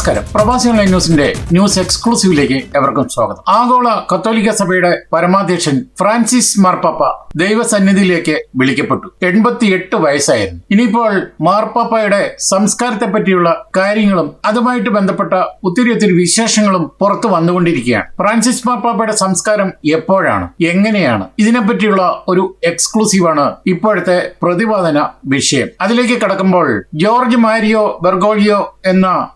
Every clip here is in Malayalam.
നമസ്കാരം. പ്രവാസി ഓൺലൈൻ ന്യൂസിന്റെ ന്യൂസ് എക്സ്ക്ലൂസീവിലേക്ക് എവർക്കും സ്വാഗതം. ആഗോള കത്തോലിക്ക സഭയുടെ പരമാധ്യക്ഷൻ ഫ്രാൻസിസ് മാർപ്പാപ്പ ദൈവസന്നിധിയിലേക്ക് വിളിക്കപ്പെട്ടു. എൺപത്തിയെട്ട് വയസ്സായിരുന്നു. ഇനിയിപ്പോൾ മാർപ്പാപ്പയുടെ സംസ്കാരത്തെ പറ്റിയുള്ള കാര്യങ്ങളും അതുമായിട്ട് ബന്ധപ്പെട്ട ഒത്തിരി ഒത്തിരി വിശേഷങ്ങളും പുറത്തു വന്നുകൊണ്ടിരിക്കുകയാണ്. ഫ്രാൻസിസ് മാർപ്പാപ്പയുടെ സംസ്കാരം എപ്പോഴാണ്? എങ്ങനെയാണ്? ഇതിനെപ്പറ്റിയുള്ള ഒരു എക്സ്ക്ലൂസീവാണ് ഇപ്പോഴത്തെ പ്രതിപാദന വിഷയം. അതിലേക്ക് കടക്കുമ്പോൾ ജോർജ് മാരിയോ ബെർഗോളിയോ എന്ന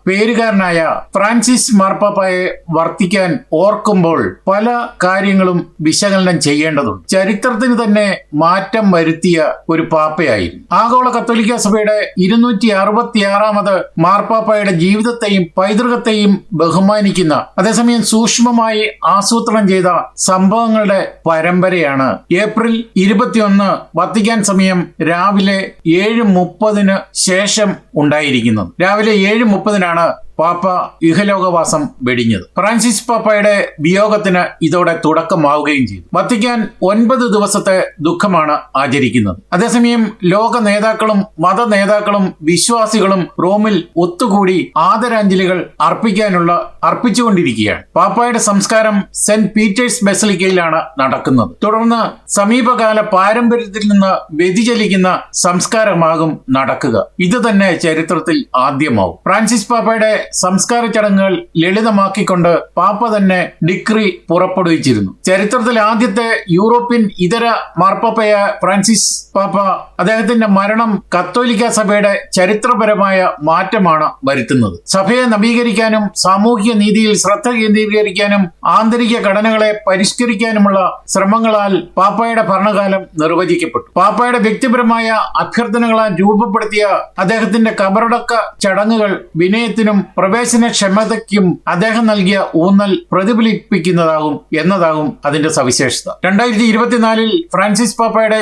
പേരുകാരനായ ഫ്രാൻസിസ് മാർപ്പാപ്പയെ വർത്തിക്കാൻ ഓർക്കുമ്പോൾ പല കാര്യങ്ങളും വിശകലനം ചെയ്യേണ്ടതുണ്ട്. ചരിത്രത്തിന് തന്നെ മാറ്റം വരുത്തിയ ഒരു പാപ്പയായിരുന്നു. ആഗോള കത്തോലിക്ക സഭയുടെ ഇരുന്നൂറ്റി അറുപത്തിയാറാമത് മാർപ്പാപ്പയുടെ ജീവിതത്തെയും പൈതൃകത്തെയും ബഹുമാനിക്കുന്ന അതേസമയം സൂക്ഷ്മമായി ആസൂത്രണം ചെയ്ത സംഭവങ്ങളുടെ പരമ്പരയാണ് ഏപ്രിൽ ഇരുപത്തിയൊന്ന് വത്തിക്കാൻ സമയം രാവിലെ ഏഴ് മുപ്പതിന് ശേഷം ഉണ്ടായിരിക്കുന്നത്. രാവിലെ ഏഴ് മുപ്പതിനാണ് പാപ്പ ഇഹലോകവാസം വെടിഞ്ഞത്. ഫ്രാൻസിസ് പാപ്പയുടെ വിയോഗത്തിന് ഇതോടെ തുടക്കമാവുകയും ചെയ്തു. വത്തിക്കാൻ ഒൻപത് ദിവസത്തെ ദുഃഖമാണ് ആചരിക്കുന്നത്. അതേസമയം ലോക നേതാക്കളും മത നേതാക്കളും വിശ്വാസികളും റോമിൽ ഒത്തുകൂടി ആദരാഞ്ജലികൾ അർപ്പിക്കാനുള്ള അർപ്പിച്ചുകൊണ്ടിരിക്കുകയാണ്. പാപ്പയുടെ സംസ്കാരം സെന്റ് പീറ്റേഴ്സ് ബെസലിക്കയിലാണ് നടക്കുന്നത്. തുടർന്ന് സമീപകാല പാരമ്പര്യത്തിൽ നിന്ന് വ്യതിചലിക്കുന്ന സംസ്കാരമാകും നടക്കുക. ഇത് തന്നെ ചരിത്രത്തിൽ ആദ്യമാവും. ഫ്രാൻസിസ് പാപ്പയുടെ സംസ്കാര ചടങ്ങുകൾ ലളിതമാക്കിക്കൊണ്ട് പാപ്പ തന്നെ ഡിക്രി പുറപ്പെടുവിച്ചിരുന്നു. ചരിത്രത്തിൽ ആദ്യത്തെ യൂറോപ്യൻ ഇതര മാർപ്പാപ്പയ ഫ്രാൻസിസ് പാപ്പ അദ്ദേഹത്തിന്റെ മരണം കത്തോലിക്ക സഭയുടെ ചരിത്രപരമായ മാറ്റമാണ് വരുത്തുന്നത്. സഭയെ നവീകരിക്കാനും സാമൂഹിക നീതിയിൽ ശ്രദ്ധ കേന്ദ്രീകരിക്കാനും ആന്തരിക ഘടനകളെ പരിഷ്കരിക്കാനുമുള്ള ശ്രമങ്ങളാൽ പാപ്പയുടെ ഭരണകാലം നിർവചിക്കപ്പെട്ടു. പാപ്പയുടെ വ്യക്തിപരമായ അഭ്യർത്ഥനകളാൽ രൂപപ്പെടുത്തിയ അദ്ദേഹത്തിന്റെ കബറടക്ക ചടങ്ങുകൾ വിനയത്തിനും പ്രവേശനക്ഷമതയ്ക്കും അദ്ദേഹം നൽകിയ ഊന്നൽ പ്രതിഫലിപ്പിക്കുന്നതാകും എന്നതാകും അതിന്റെ സവിശേഷത. രണ്ടായിരത്തി ഇരുപത്തിനാലിൽ ഫ്രാൻസിസ് പാപ്പയുടെ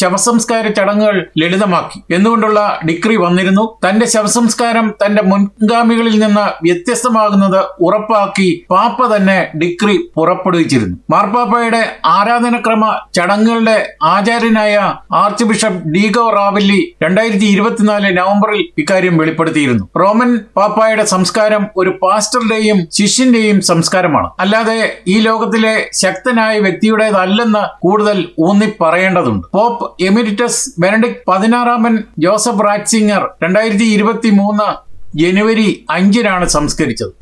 ശവസംസ്കാര ചടങ്ങുകൾ ലളിതമാക്കി. എന്നുകൊണ്ടുള്ള ഡിക്രി വന്നിരുന്നു? തന്റെ ശവസംസ്കാരം തന്റെ മുൻഗാമികളിൽ നിന്ന് വ്യത്യസ്തമാകുന്നത് ഉറപ്പാക്കി പാപ്പ തന്നെ ഡിക്രി പുറപ്പെടുവിച്ചിരുന്നു. മാർപ്പാപ്പയുടെ ആരാധനക്രമ ചടങ്ങുകളുടെ ആചാര്യനായ ആർച്ച് ബിഷപ്പ് ഡീഗോ റാവല്ലി രണ്ടായിരത്തി ഇരുപത്തിനാല് നവംബറിൽ ഇക്കാര്യം വെളിപ്പെടുത്തിയിരുന്നു. റോമൻ പാപ്പായുടെ സംസ്കാരം ഒരു പാസ്റ്ററുടെയും ശിഷ്യന്റെയും സംസ്കാരമാണ്. അല്ലാതെ ഈ ലോകത്തിലെ ശക്തനായ വ്യക്തിയുടേതല്ലെന്ന് കൂടുതൽ ഊന്നി പറയേണ്ടതുണ്ട് പോപ്പ് എമിരിറ്റസ് ബെനഡിക് പതിനാറാമൻ ജോസഫ് റാറ്റ്സിംഗർ രണ്ടായിരത്തി ഇരുപത്തി മൂന്ന് ജനുവരി അഞ്ചിനാണ് സംസ്കരിച്ചത്.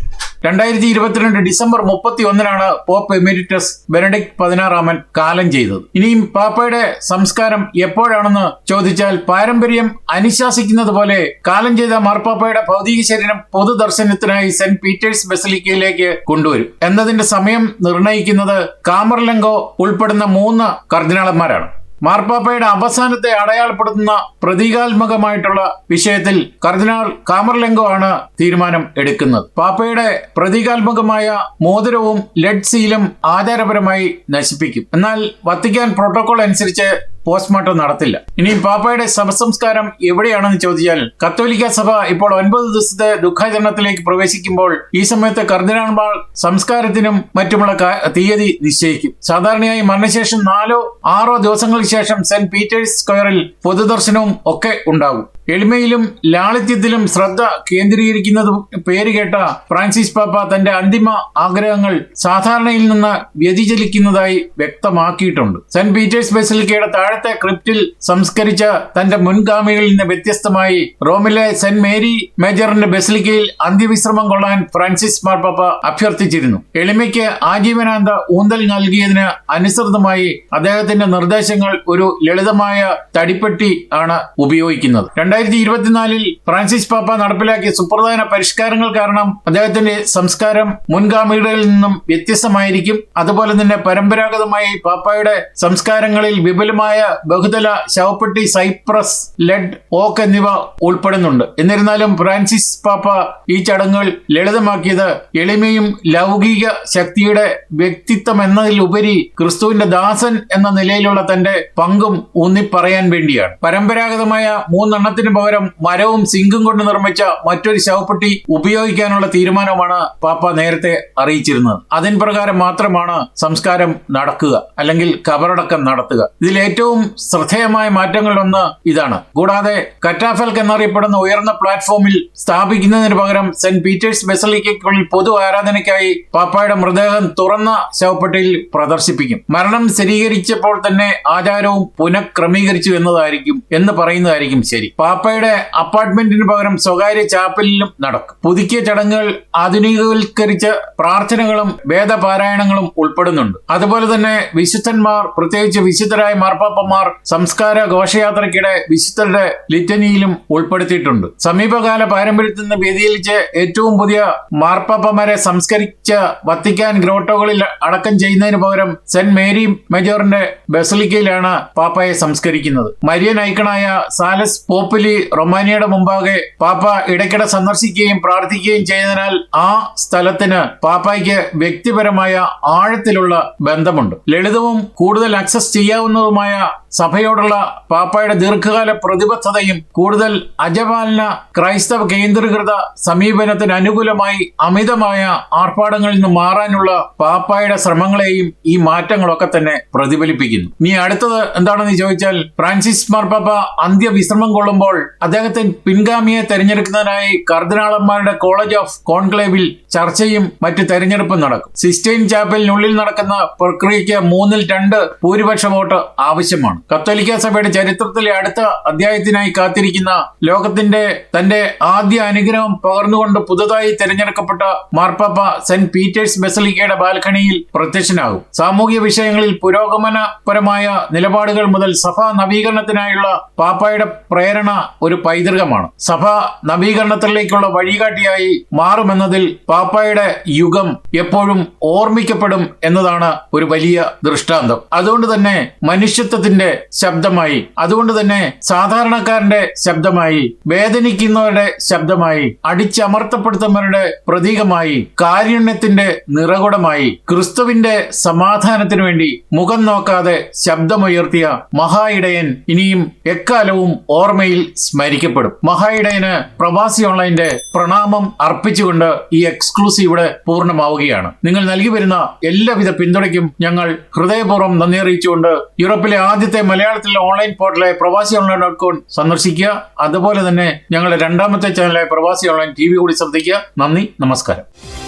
രണ്ടായിരത്തി ഇരുപത്തിരണ്ട് ഡിസംബർ മുപ്പത്തി ഒന്നിനാണ് പോപ്പ് എമിരിറ്റസ് ബെനഡിക് പതിനാറാമൻ കാലം ചെയ്തത്. ഇനിയും പാപ്പയുടെ സംസ്കാരം എപ്പോഴാണെന്ന് ചോദിച്ചാൽ പാരമ്പര്യം അനുശാസിക്കുന്നത് പോലെ കാലം ചെയ്ത മാർപ്പാപ്പയുടെ ഭൗതിക ശരീരം പൊതുദർശനത്തിനായി സെന്റ് പീറ്റേഴ്സ് ബസലിക്കയിലേക്ക് കൊണ്ടുവരും. എന്നതിന്റെ സമയം നിർണയിക്കുന്നത് കാമർലങ്കോ ഉൾപ്പെടുന്ന മൂന്ന് കർദിനാളന്മാരാണ്. മാർപ്പാപ്പയുടെ അവസാനത്തെ അടയാളപ്പെടുത്തുന്ന പ്രതീകാത്മകമായിട്ടുള്ള വിഷയത്തിൽ കർദിനാൾ കാമർലെങ്കോ ആണ് തീരുമാനം എടുക്കുന്നത്. പാപ്പയുടെ പ്രതീകാത്മകമായ മോതിരവും ലെഡ് സീലും ആചാരപരമായി നശിപ്പിക്കും. എന്നാൽ വത്തിക്കാൻ പ്രോട്ടോകോൾ അനുസരിച്ച് പോസ്റ്റ്മോർട്ടം നടത്തില്ല. ഇനി പാപ്പയുടെ ശവസംസ്കാരം എവിടെയാണെന്ന് ചോദിച്ചാൽ കത്തോലിക്ക സഭ ഇപ്പോൾ ഒൻപത് ദിവസത്തെ ദുഃഖാചരണത്തിലേക്ക് പ്രവേശിക്കുമ്പോൾ ഈ സമയത്ത് കർദിനാൾമാർ സംസ്കാരത്തിനും മറ്റുമുള്ള തീയതി നിശ്ചയിക്കും. സാധാരണയായി മരണശേഷം നാലോ ആറോ ദിവസങ്ങൾക്ക് ശേഷം സെന്റ് പീറ്റേഴ്സ് സ്ക്വയറിൽ പൊതുദർശനവും ഒക്കെ ഉണ്ടാകും എളിമയിലും ലാളിത്യത്തിലും ശ്രദ്ധ കേന്ദ്രീകരിക്കുന്നത് പേര് കേട്ട ഫ്രാൻസിസ് പാപ്പ തന്റെ അന്തിമ ആഗ്രഹങ്ങൾ സാധാരണയിൽ നിന്ന് വ്യതിചലിക്കുന്നതായി വ്യക്തമാക്കിയിട്ടുണ്ട്. സെന്റ് പീറ്റേഴ്സ് ബെസിലിക്കയുടെ താഴത്തെ ക്രിപ്റ്റിൽ സംസ്കരിച്ച തന്റെ മുൻഗാമികളിൽ നിന്ന് വ്യത്യസ്തമായി റോമിലെ സെന്റ് മേരി മേജറിന്റെ ബെസിലിക്കയിൽ അന്ത്യവിശ്രമം കൊള്ളാൻ ഫ്രാൻസിസ് മാർപ്പാപ്പ അഭ്യർത്ഥിച്ചിരുന്നു. എളിമയ്ക്ക് ആജീവനാന്ത ഊന്തൽ നൽകിയതിന് അനുസൃതമായി അദ്ദേഹത്തിന്റെ നിർദ്ദേശങ്ങൾ ഒരു ലളിതമായ തടിപ്പെട്ടി ആണ് ഉപയോഗിക്കുന്നത്. രണ്ടായിരത്തി ഇരുപത്തിനാലിൽ ഫ്രാൻസിസ് പാപ്പ നടപ്പിലാക്കിയ സുപ്രധാന പരിഷ്കാരങ്ങൾ കാരണം അദ്ദേഹത്തിന്റെ സംസ്കാരം മുൻഗാമികളിൽ നിന്നും വ്യത്യസ്തമായിരിക്കും. അതുപോലെ തന്നെ പരമ്പരാഗതമായി പാപ്പയുടെ സംസ്കാരങ്ങളിൽ വിപുലമായ ബഹുതല ശവപ്പെട്ടി സൈപ്രസ് ലെഡ് ഓക്ക് എന്നിവ ഉൾപ്പെടുന്നുണ്ട്. എന്നിരുന്നാലും ഫ്രാൻസിസ് പാപ്പ ഈ ചടങ്ങുകൾ ലളിതമാക്കിയത് എളിമയും ലൗകിക ശക്തിയുടെ വ്യക്തിത്വം എന്നതിലുപരി ക്രിസ്തുവിന്റെ ദാസൻ എന്ന നിലയിലുള്ള തന്റെ പങ്കും ഊന്നിപ്പറയാൻ വേണ്ടിയാണ്. പരമ്പരാഗതമായ മൂന്നെണ്ണത്തിൽ ശവത്തിന് പകരം മരവും സിങ്കും കൊണ്ട് നിർമ്മിച്ച മറ്റൊരു ശവപ്പെട്ടി ഉപയോഗിക്കാനുള്ള തീരുമാനമാണ് പാപ്പ നേരത്തെ അറിയിച്ചിരുന്നത്. അതിൻ പ്രകാരം മാത്രമാണ് സംസ്കാരം നടക്കുക അല്ലെങ്കിൽ കബറടക്കം നടത്തുക. ഇതിൽ ഏറ്റവും ശ്രദ്ധേയമായ മാറ്റങ്ങളിലൊന്ന് ഇതാണ്. കൂടാതെ കറ്റാഫൽക്ക് എന്നറിയപ്പെടുന്ന ഉയർന്ന പ്ലാറ്റ്ഫോമിൽ സ്ഥാപിക്കുന്നതിന് പകരം സെന്റ് പീറ്റേഴ്സ് ബെസലിക്കുള്ളിൽ പൊതു ആരാധനയ്ക്കായി പാപ്പായുടെ മൃതദേഹം തുറന്ന ശവപ്പെട്ടിയിൽ പ്രദർശിപ്പിക്കും. മരണം സ്ഥിരീകരിച്ചപ്പോൾ തന്നെ ആചാരവും പുനഃക്രമീകരിച്ചു എന്നതായിരിക്കും എന്ന് പറയുന്നതായിരിക്കും ശരി. പാപ്പയുടെ അപ്പാർട്ട്മെന്റിന് പകരം സ്വകാര്യ ചാപ്പലിലും നടക്കും. പുതുക്കിയ ചടങ്ങുകൾ ആധുനികവൽക്കരിച്ച പ്രാർത്ഥനകളും വേദപാരായണങ്ങളും ഉൾപ്പെടുന്നുണ്ട്. അതുപോലെ തന്നെ വിശുദ്ധന്മാർ പ്രത്യേകിച്ച് വിശുദ്ധരായ മാർപ്പാപ്പന്മാർ സംസ്കാര ഘോഷയാത്രയ്ക്കിടെ വിശുദ്ധരുടെ ലിറ്റനിയിലും ഉൾപ്പെടുത്തിയിട്ടുണ്ട്. സമീപകാല പാരമ്പര്യത്തിൽ നിന്ന് വ്യതിചലിച്ച് ഏറ്റവും പുതിയ മാർപ്പാപ്പമാരെ സംസ്കരിച്ച വത്തിക്കാൻ ഗ്രോട്ടോകളിൽ അടക്കം ചെയ്യുന്നതിന് പകരം സെന്റ് മേരി മെജോറിന്റെ ബസലിക്കയിലാണ് പാപ്പയെ സംസ്കരിക്കുന്നത്. മരിയൻ ഐക്കണായ സാലസ് പോപ്പുലി റൊമാനിയയുടെ മുമ്പാകെ പാപ്പ ഇടയ്ക്കിടെ സന്ദർശിക്കുകയും പ്രാർത്ഥിക്കുകയും ചെയ്തതിനാൽ ആ സ്ഥലത്തിന് പാപ്പായ്ക്ക് വ്യക്തിപരമായ ആഴത്തിലുള്ള ബന്ധമുണ്ട്. ലളിതവും കൂടുതൽ അക്സസ് ചെയ്യാവുന്നതുമായ സഭയോടുള്ള പാപ്പായുടെ ദീർഘകാല പ്രതിബദ്ധതയും കൂടുതൽ അജപാലന ക്രൈസ്തവ കേന്ദ്രീകൃത സമീപനത്തിന് അനുകൂലമായി അമിതമായ ആർഭാടങ്ങളിൽ നിന്ന് മാറാനുള്ള പാപ്പായുടെ ശ്രമങ്ങളെയും ഈ മാറ്റങ്ങളൊക്കെ തന്നെ പ്രതിഫലിപ്പിക്കുന്നു. ഇനി അടുത്തത് എന്താണെന്ന് ചോദിച്ചാൽ ഫ്രാൻസിസ് മാർപ്പാപ്പ അന്ത്യവിശ്രമം കൊള്ളുമ്പോൾ അദ്ദേഹത്തിന് പിൻഗാമിയെ തെരഞ്ഞെടുക്കുന്നതിനായി കർദിനാളന്മാരുടെ കോളേജ് ഓഫ് കോൺക്ലേവിൽ ചർച്ചയും മറ്റ് തെരഞ്ഞെടുപ്പും നടക്കും. സിസ്റ്റൈൻ ചാപ്പലിനുള്ളിൽ നടക്കുന്ന പ്രക്രിയയ്ക്ക് മൂന്നിൽ രണ്ട് ഭൂരിപക്ഷ വോട്ട് ആവശ്യമാണ്. കത്തോലിക്ക സഭയുടെ ചരിത്രത്തിലെ അടുത്ത അധ്യായത്തിനായി കാത്തിരിക്കുന്ന ലോകത്തിന്റെ തന്റെ ആദ്യ അനുഗ്രഹം പകർന്നുകൊണ്ട് പുതുതായി തെരഞ്ഞെടുക്കപ്പെട്ട മാർപ്പാപ്പ സെന്റ് പീറ്റേഴ്സ് ബസലിക്കയുടെ ബാൽക്കണിയിൽ പ്രത്യക്ഷനാകും. സാമൂഹ്യ വിഷയങ്ങളിൽ പുരോഗമനപരമായ നിലപാടുകൾ മുതൽ സഭാ നവീകരണത്തിനായുള്ള പാപ്പായുടെ പ്രേരണ ഒരു പൈതൃകമാണ്. സഭ നവീകരണത്തിലേക്കുള്ള വഴികാട്ടിയായി മാറുമെന്നതിൽ പാപ്പായുടെ യുഗം എപ്പോഴും ഓർമ്മിക്കപ്പെടും എന്നതാണ് ഒരു വലിയ ദൃഷ്ടാന്തം. അതുകൊണ്ട് തന്നെ മനുഷ്യത്വത്തിന്റെ ശബ്ദമായി. അതുകൊണ്ട് തന്നെ സാധാരണക്കാരന്റെ ശബ്ദമായി വേദനിക്കുന്നവരുടെ ശബ്ദമായി അടിച്ചമർത്തപ്പെടുത്തുന്നവരുടെ പ്രതീകമായി കാരുണ്യത്തിന്റെ നിറകുടമായി ക്രിസ്തുവിന്റെ സമാധാനത്തിനു വേണ്ടി മുഖം നോക്കാതെ ശബ്ദമുയർത്തിയ മഹായിടയൻ ഇനിയും എക്കാലവും ഓർമ്മയിൽ സ്മരിക്കപ്പെടും. മഹായിടയന് പ്രവാസി ഓൺലൈന്റെ പ്രണാമം അർപ്പിച്ചുകൊണ്ട് ഈ എക്സ്ക്ലൂസീവ് ഇവിടെ പൂർണമാവുകയാണ്. നിങ്ങൾ നൽകി വരുന്ന എല്ലാവിധ പിന്തുണയ്ക്കും ഞങ്ങൾ ഹൃദയപൂർവം നന്ദി അറിയിച്ചുകൊണ്ട് യൂറോപ്പിലെ ആദ്യത്തെ മലയാളത്തിലെ ഓൺലൈൻ പോർട്ടലായ പ്രവാസി ഓൺലൈൻ ഡോട്ട് കോം സന്ദർശിക്കുക. അതുപോലെ തന്നെ ഞങ്ങളുടെ രണ്ടാമത്തെ ചാനലായ പ്രവാസി ഓൺലൈൻ ടി വി കൂടി ശ്രദ്ധിക്കുക. നന്ദി നമസ്കാരം.